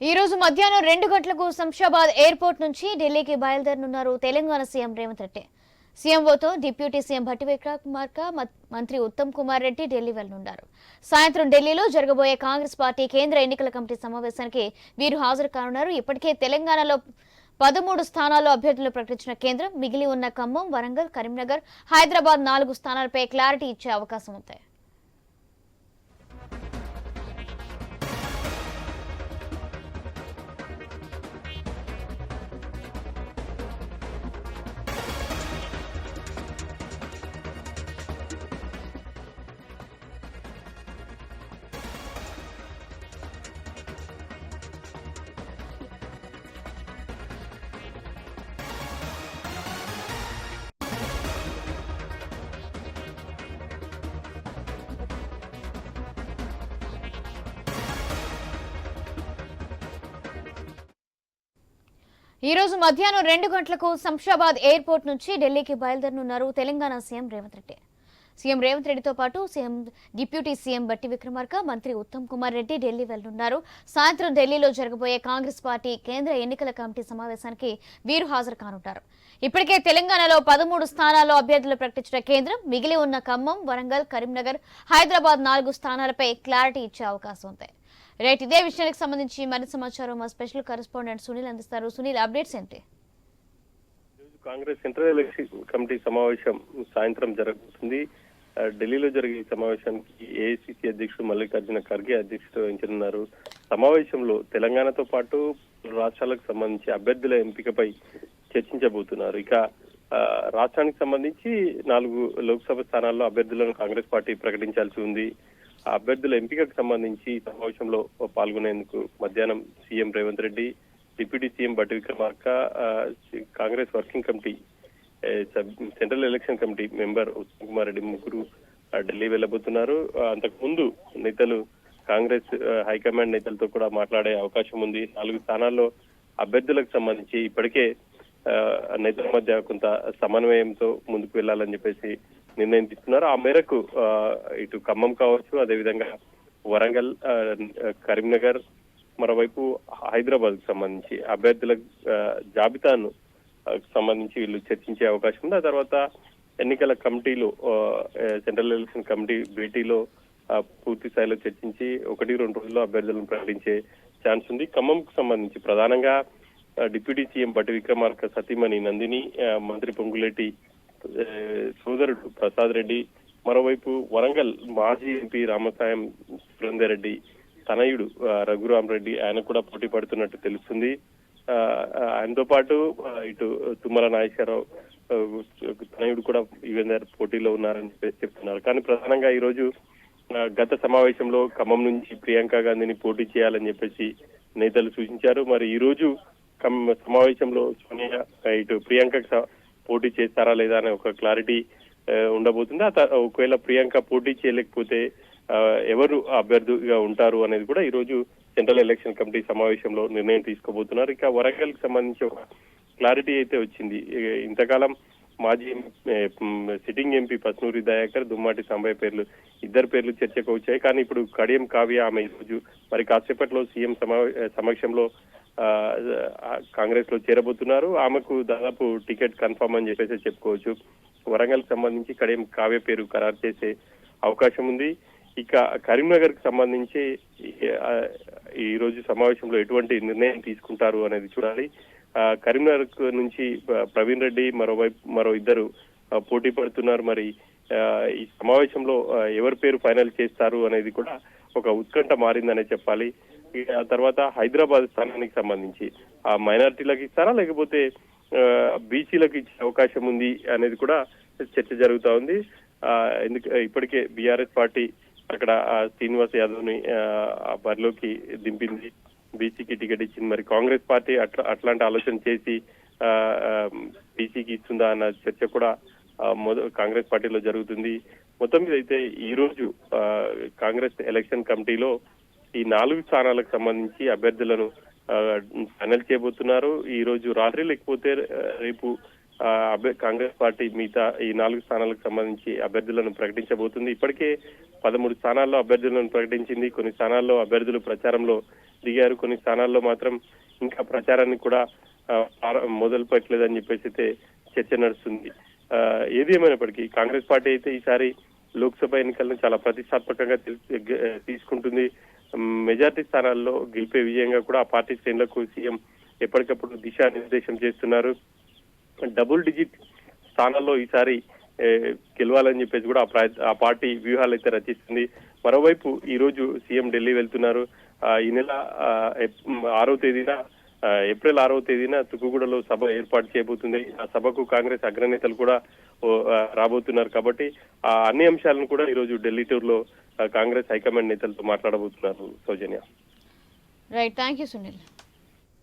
ఈ రోజు మధ్యాహ్నం రెండు గంటలకు శంషాబాద్ ఎయిర్పోర్ట్ నుంచి ఢిల్లీకి బయలుదేరనున్నారు తెలంగాణ సీఎం రేవంత్ రెడ్డి. సీఎంఓతో డిప్యూటీ సీఎం భట్టి విక్రమార్క మంత్రి ఉత్తమ్ కుమార్ రెడ్డి ఢిల్లీ వెళ్ళనున్నారు సాయంత్రం ఢిల్లీలో జరగబోయే కాంగ్రెస్ పార్టీ కేంద్ర ఎన్నికల కమిటీ సమావేశానికి వీరు హాజరు కానున్నారు. ఇప్పటికే తెలంగాణలో పదమూడు స్థానాల్లో అభ్యర్థులు ప్రకటించిన కేంద్రం మిగిలి ఉన్న ఖమ్మం వరంగల్ కరీంనగర్ హైదరాబాద్ నాలుగు స్థానాలపై క్లారిటీ ఇచ్చే అవకాశం ఉంటాయి ఈ రోజు మధ్యాహ్నం రెండు గంటలకు శంషాబాద్ ఎయిర్పోర్ట్ నుంచి ఢిల్లీకి బయలుదేరనున్నారు తెలంగాణ సీఎం రేవంత్ రెడ్డి. సీఎం రేవంత్ రెడ్డితో పాటు CM deputy CM Bhatti Vikramarka మంత్రి ఉత్తమ్ కుమార్ రెడ్డి ఢిల్లీ వెళ్ళనున్నారు. సాయంత్రం ఢిల్లీలో జరగబోయే కాంగ్రెస్ పార్టీ కేంద్ర ఎన్నికల కమిటీ సమావేశానికి వీరు హాజరు కానుంటారు. ఇప్పటికే తెలంగాణలో పదమూడు స్థానాల్లో అభ్యర్థులు ప్రకటించిన కేంద్రం మిగిలి ఉన్న ఖమ్మం వరంగల్ కరీంనగర్ హైదరాబాద్ నాలుగు స్థానాలపై క్లారిటీ ఇచ్చే అవకాశం ఉంది. రైట్ ఇదే విషయానికి సంబంధించి మరింత సమాచారం మా స్పెషల్ కరెస్పాండెంట్ సునీల్ అందిస్తారు. సునీల్ అప్డేట్స్ ఏంటి? కాంగ్రెస్ సెంట్రల్ ఎలక్షన్ కమిటీ సమావేశం సాయంత్రం జరగబోతుంది. ఢిల్లీలో జరిగే సమావేశానికి ఏఐసిసి అధ్యక్షుడు మల్లికార్జున ఖర్గే అధ్యక్షత వహించనున్నారు. సమావేశంలో తెలంగాణతో పాటు రాష్ట్రాలకు సంబంధించి అభ్యర్థుల ఎంపికపై చర్చించబోతున్నారు. ఇక రాష్ట్రానికి సంబంధించి నాలుగు లోక్సభ స్థానాల్లో అభ్యర్థులను కాంగ్రెస్ పార్టీ ప్రకటించాల్సి ఉంది. ఆ అభ్యర్థుల ఎంపికకు సంబంధించి సమావేశంలో పాల్గొనేందుకు మధ్యాహ్నం CM Revanth Reddy deputy CM Bhatti Vikramarka Congress working committee sub- central election committee member Uttam Kumar Reddy ముగ్గురు ఢిల్లీ వెళ్ళబోతున్నారు. అంతకు ముందు నేతలు కాంగ్రెస్ హైకమాండ్ నేతలతో కూడా మాట్లాడే అవకాశం ఉంది. నాలుగు స్థానాల్లో అభ్యర్థులకు సంబంధించి ఇప్పటికే ఆ, నేతల మధ్య కొంత సమన్వయంతో ముందుకు వెళ్ళాలని చెప్పేసి నిర్ణయం తీసుకున్నారు. ఆ మేరకు ఆ, ఇటు ఖమ్మం కావచ్చు అదేవిధంగా వరంగల్ కరీంనగర్ మరోవైపు హైదరాబాద్కు సంబంధించి అభ్యర్థుల జాబితాను సంబంధించి వీళ్ళు చర్చించే అవకాశం ఉంది. ఆ తర్వాత ఎన్నికల కమిటీలో సెంట్రల్ ఎలక్షన్ కమిటీ భేటీలో పూర్తి స్థాయిలో చర్చించి ఒకటి రెండు రోజుల్లో అభ్యర్థులను ప్రకటించే ఛాన్స్ ఉంది. ఖమ్మంకు సంబంధించి ప్రధానంగా డిప్యూటీ సీఎం బట్టి విక్రమార్క సతీమణి నందిని మంత్రి పొంగులేటి సోదరుడు ప్రసాద్ రెడ్డి మరోవైపు వరంగల్ మాజీ ఎంపీ రామసాయం సురేందర్ రెడ్డి తనయుడు రఘురామ్ రెడ్డి ఆయన కూడా పోటీ పడుతున్నట్టు తెలుస్తుంది. ఆ, ఆయనతో పాటు ఇటు తుమ్మల నాగేశ్వరరావు తనయుడు కూడా యువెందర్ పోటీలో ఉన్నారని చెప్తున్నారు. కానీ ప్రధానంగా ఈ రోజు గత సమావేశంలో ఖమ్మం నుంచి ప్రియాంక గాంధీని పోటీ చేయాలని చెప్పేసి నేతలు సూచించారు. మరి ఈ రోజు సమావేశంలో సోనియా ఇటు ప్రియాంక పోటీ చేస్తారా లేదా అనే ఒక క్లారిటీ ఉండబోతుంది. ఆ త- ఒకవేళ ప్రియాంక పోటీ చేయలేకపోతే ఎవరు అభ్యర్థిగా ఉంటారు అనేది కూడా ఈ రోజు సెంట్రల్ ఎలక్షన్ కమిటీ సమావేశంలో నిర్ణయం తీసుకోబోతున్నారు. ఇక వరంగల్కి సంబంధించి ఒక క్లారిటీ అయితే వచ్చింది. ఇంతకాలం మాజీ సిట్టింగ్ ఎంపీ పస్నూరి దయాకర్ దుమ్మాటి సంబయ్య పేర్లు ఇద్దరు పేర్లు చర్చకు వచ్చాయి. కానీ ఇప్పుడు కడియం కావ్య ఆమె ఈ రోజు మరి కాసేపట్లో సీఎం సమక్షంలో కాంగ్రెస్లో చేరబోతున్నారు. ఆమెకు దాదాపు టికెట్ కన్ఫర్మ్ అని చెప్పేసి చెప్పుకోవచ్చు. వరంగల్ సంబంధించి కడియం కావ్య పేరు ఖరారు చేసే అవకాశం ఉంది. ఇక కరీంనగర్కి సంబంధించి ఈ- రోజు సమావేశంలో ఎటువంటి నిర్ణయం తీసుకుంటారు అనేది చూడాలి. కరీంనగర్ నుంచి ప్రవీణ్ రెడ్డి మరోవైపు మరో ఇద్దరు పోటీ పడుతున్నారు. మరి ఈ సమావేశంలో ఎవరి పేరు ఫైనల్ చేస్తారు అనేది కూడా ఒక ఉత్కంఠ మారిందనే చెప్పాలి. తర్వాత హైదరాబాద్ స్థానానికి సంబంధించి ఆ మైనారిటీలకు ఇస్తారా? లేకపోతే ఆ, బీసీలకు ఇచ్చే అవకాశం ఉంది అనేది కూడా చర్చ జరుగుతా ఉంది. ఆ, ఎందుకు ఇప్పటికే బీఆర్ఎస్ పార్టీ అక్కడ ఆ, శ్రీనివాస్ యాదవ్ని ఆ బరిలోకి దింపింది. బీసీకి టికెట్ ఇచ్చింది. మరి కాంగ్రెస్ పార్టీ అట్లా అట్లాంటి ఆలోచన చేసి బీసీకి ఇస్తుందా అన్న చర్చ కూడా మొద కాంగ్రెస్ పార్టీలో జరుగుతుంది. మొత్తం మీద అయితే ఈ రోజు ఆ, కాంగ్రెస్ ఎలక్షన్ కమిటీలో ఈ నాలుగు స్థానాలకు సంబంధించి అభ్యర్థులను ఫైనల్ చేయబోతున్నారు. ఈ రోజు రాత్రి లేకపోతే రేపు కాంగ్రెస్ పార్టీ మిగతా ఈ నాలుగు స్థానాలకు సంబంధించి అభ్యర్థులను ప్రకటించబోతుంది. ఇప్పటికే పదమూడు స్థానాల్లో అభ్యర్థులను ప్రకటించింది. కొన్ని స్థానాల్లో అభ్యర్థులు ప్రచారంలో దిగారు. కొన్ని స్థానాల్లో మాత్రం ఇంకా ప్రచారాన్ని కూడా మొదలు పెట్టలేదని చెప్పేసి అయితే చర్చ నడుస్తుంది. ఏది ఏమైనప్పటికీ కాంగ్రెస్ పార్టీ అయితే ఈసారి లోక్సభ ఎన్నికలను చాలా ప్రతిష్టాత్మకంగా తీసుకుంటుంది. మెజార్టీ స్థానాల్లో గెలిపే విజయంగా కూడా ఆ పార్టీ శ్రేణులకు సీఎం ఎప్పటికప్పుడు దిశానిర్దేశం చేస్తున్నారు. డబుల్ డిజిట్ స్థానాల్లో ఈసారి గెలవాలని చెప్పేసి కూడా ఆ ఆ పార్టీ వ్యూహాలు అయితే రచిస్తుంది. మరోవైపు ఈ రోజు సీఎం ఢిల్లీ వెళ్తున్నారు. ఈ నెల ఆరో తేదీన ఏప్రిల్ ఆరవ తేదీన తుక్కుగూడలో సభ ఏర్పాటు చేయబోతుంది. ఆ సభకు కాంగ్రెస్ అగ్రనేతలు కూడా ఓ, రాబోతున్నారు కాబట్టి ఆ అన్ని అంశాలను కూడా ఈ రోజు ఢిల్లీ టూర్లో కాంగ్రెస్ హైకమాండ్ నేతలతో మాట్లాడబోతున్నారు Soujanya. Right thank you Sunil